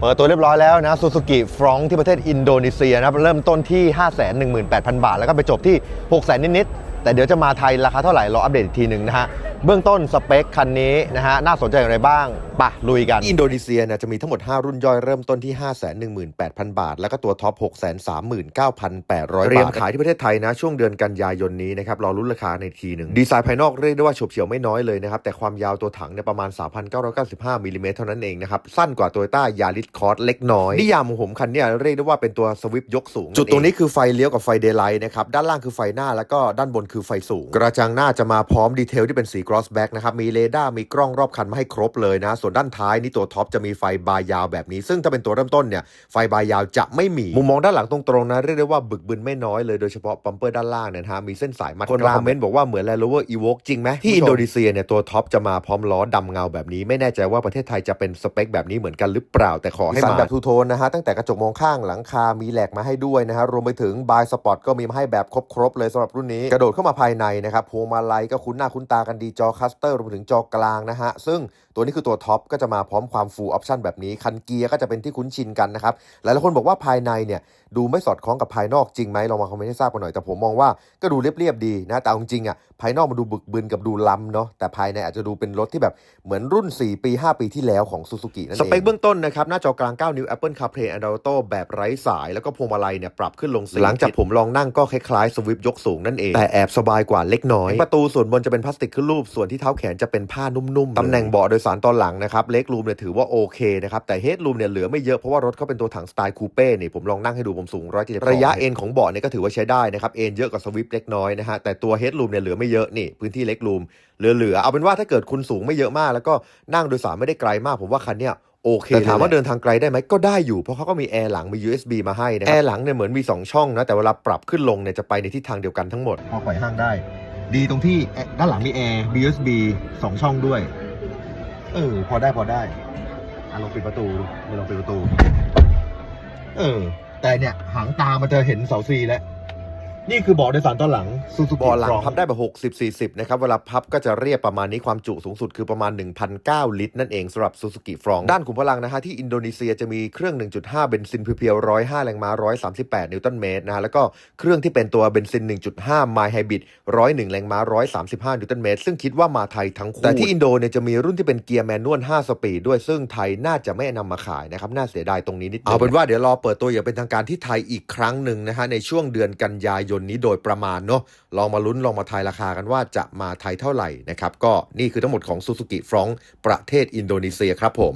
เปิดตัวเรียบร้อยแล้วนะซูซูกิฟรองที่ประเทศอินโดนีเซียนะครับเริ่มต้นที่ 518,000 บาท แล้วก็ไปจบที่ 600,000 นิด ๆ แต่เดี๋ยวจะมาไทยราคาเท่าไหร่รออัปเดตอีกทีหนึ่งนะฮะ เบื้องต้นสเปคคันนี้นะฮะน่าสนใจอย่างไรบ้างปะลุยกัน อินโดนีเซียเนี่ยจะมีทั้งหมด 5 รุ่นย่อยเริ่มต้นที่ 518,000 บาท แล้วก็ตัวท็อป 639,800 บาทเตรียมขายที่ประเทศไทยนะ ช่วงเดือนกันยายนนี้นะครับรอรุ่นราคาในทีหนึ่งดีไซน์ภายนอกเรียกได้ว่าฉบเฉียวไม่น้อยเลยนะครับ แต่ความยาวตัวถังเนี่ยประมาณ 3,995มิลลิเมตรเท่านั้นเองนะครับ สั้นกว่า Toyota Yaris Cross เล็กน้อยนิยามของผมคันเนี้เรียกได้ว่าเป็นตัวสวิฟยกสูงจุดตรงนี้คือไฟเลี้ยวกับไฟเดย์ไลท์นะครับด้านล่างคือไฟหน้าแล้วก็ด้านบนคือไฟสูง กระจังหน้าจะมาพร้อมดีเทลที่เป็นสี cross back นะครับมีเรดาร์มีกล้องรอบคันมาให้ครบเลยนะ ส่วนด้านท้ายนี่ตัวท็อปจะมีไฟบายยาวแบบนี้ ซึ่งถ้าเป็นตัวเริ่มต้นเนี่ยไฟบายยาวจะไม่มี มุมมองด้านหลังตรงๆนะ เรียกได้ว่าบึกบึนไม่น้อยเลยโดยเฉพาะบัมเปอร์ด้านล่างเนี่ยนะฮะมีเส้นสายมัดคนมาคอมเมนต์บอกว่าเหมือน Land Rover Evoque จริงไหมที่อินโดนีเซียเนี่ยตัวท็อปจะมาพร้อมล้อดำเงาแบบนี้ ไม่แน่ใจว่าประเทศไทยจะเป็นสเปคแบบนี้เหมือนกันหรือเปล่าแต่ขอให้มาแบบทูโทนนะฮะตั้งแต่กระจกมองข้างหลังคามีแหลกมาให้ด้วยนะฮะรวมไปถึงบายสปอร์ตก็มีมาให้แบบครบๆเลยสำหรับรุ่นนี้กระโดดเข้ามาภายในนะครับพวงมาลัยก็คุ้นหน้าคุ้นตากันดีจอคัสเตอร์รวมถึงจอกลางนะฮะ ซึ่งตัวนี้คือตัวท็อปก็จะมาพร้อมความฟูลออปชันแบบนี้ คันเกียร์ก็จะเป็นที่คุ้นชินกันนะครับ หลายๆคนบอกว่าภายในเนี่ย ดูไม่สอดคล้องกับภายนอกจริงไหมลองมาคอมเมนต์ให้ทราบกันหน่อย แต่ผมมองว่าก็ดูเรียบๆดีนะแต่เอาจริงๆอะภายนอกมันดูบึกบึนกับดูล้ำเนาะแต่ภายในอาจจะดูเป็นรถที่แบบเหมือนรุ่น 4 ปี 5 ปีที่แล้วของซูซูกินั่นเองสเปคเบื้องต้นนะครับหน้าจอกลาง 9 นิ้ว Apple CarPlay Android Auto แบบไร้สาย แล้วก็พวงมาลัยเนี่ยปรับขึ้นลงสีหลังจากผมลองนั่งก็คล้ายๆสวิฟยกสูงนั่นเองแต่แอบสบายกว่าเล็กน้อยประตูส่วนบนจะเป็นพลาสติกขึ้นรูปส่วนที่เท้าแขนจะเป็นผ้านุ่มๆตำแหน่งเบาะโดยสารตอนหลังนะครับเล็กรูมเนี่ยถือว่าโอเคนะครับแต่เฮดรูมเนี่ยเหลือไม่เยอะเพราะว่ารถเขาเป็นตัวถังสไตล์คูเป้นี่ผมลองนั่งให้ดูผมสูงร้อยเจ็ดระยะเอ็นของเบาะเนี่ยก็ถือว่าใช้ได้นะครับเอ็นเยอะกว่าสวิฟเล็กน้อยนะฮะแต่ตัวเฮดรูมเนี่ยเหลือไม่เยอะนี่พื้นที่เล็กรูมเหลือๆเอาเป็นว่าถ้าเกิดคุณสูงไม่เยอะมาก แล้วก็นั่งโดยสารไม่ได้ไกลมาก ผมว่าคันเนี้ยโอเคแต่ถามว่าเดินทางไกลได้ไหมก็ได้อยู่เพราะเขาก็มีแอร์หลังมี USB มาให้นะแอร์หลังเนี่ยเหมือนมี 2 ช่องนะแต่เวลาปรับขึ้นลงเนี่ยจะไปในทิศทางเดียวกันทั้งหมดพอไขว่ห้างได้ ดีตรงที่ด้านหลังมีแอร์ USB สองช่องด้วย เออ พอได้พอได้อะลองปิดประตูม่ลองปิดประตู เออ แต่เนี่ย หางตามันจะเห็นเสาซีแล้ว นี่คือเบาะโดยสารตอนหลังซูซูกิเบาะหลังพับได้แบบ 60 40 นะครับ เวลาพับก็จะเรียบประมาณนี้ความจุสูงสุดคือประมาณ 1,009 ลิตร นั่นเองสำหรับซูซูกิฟรองด้านขุมพลังนะฮะที่อินโดนีเซียจะมีเครื่อง 1.5 เบนซินเพียวๆ105 แรงม้า 138 นิวตันเมตรนะฮะแล้วก็เครื่องที่เป็นตัวเบนซิน 1.5 ไมล์ไฮบริด101 แรงม้า 135 นิวตันเมตร ซึ่งคิดว่ามาไทยทั้งคู่แต่ที่อินโดเนี่ยจะมีรุ่นที่เป็นเกียร์แมนนวล 5 สปีดด้วยซึ่งไทยน่าจะไม่นำมาขายนะครับน่าเสียดายตรงนี้นิดนึงเอาเป็นว่าเดี๋ยวรอเปิดตัวอย่างเป็นทางการที่ไทยอีกครั้งหนึ่งนะฮะในช่วงเดือนกันยายนนี้โดยประมาณเนาะลองมาลุ้นลองมาทายราคากันว่าจะมาไทยเท่าไหร่นะครับก็นี่คือทั้งหมดของซูซูกิฟรองประเทศอินโดนีเซียครับผม